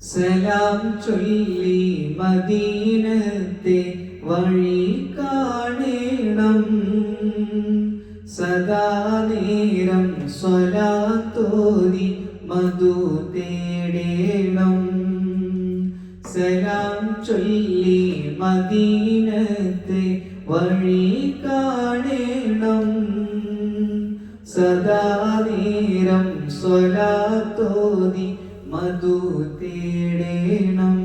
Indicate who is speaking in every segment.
Speaker 1: സലാം ചൊല്ലി മദീനത്തെ വഴി കാണേണം സദാ നേരം സ്വലാത്തോതി മധു തേടേണം. സലാം ചൊല്ലി മദീനത്തെ വഴി കാണേണം സദാ നേരം സ്വലാത്തോതി മധു തേടേണം.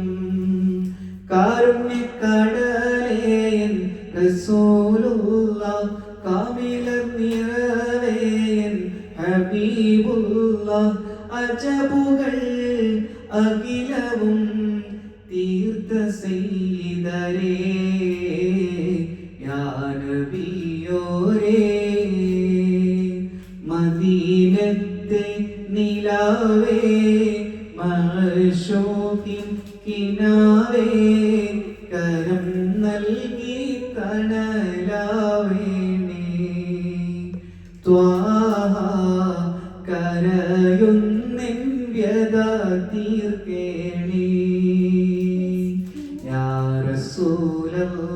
Speaker 1: കാരുണ്യക്കടലേയൻ റസൂലുള്ള കാമില നിറവേയൻ ഹബീബുള്ള അജബുകൾ അഖിലവും തീർത്ത സൈതരേ യാ നബിയോരേ മദീനത്തെ നിലാവേ മഹശോകിൻ കിനാവേ കരം നൽകി തണലാവേണേ ത്വാഹ കരയുന്നെൻ വ്യത തീർക്കേണേ. യാ റസൂലല്ലാഹ്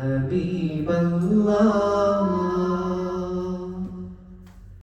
Speaker 1: ഹബീബല്ലാ